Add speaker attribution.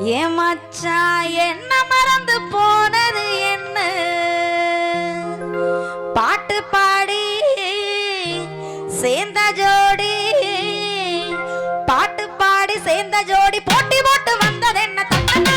Speaker 1: ஏமாச்சா என்ன மறந்து போனது என்ன? பாட்டு பாடி சேர்ந்த ஜோடி. பாட்டு பாடி சேர்ந்த ஜோடி போட்டி போட்டு வந்தது என்ன? தங்க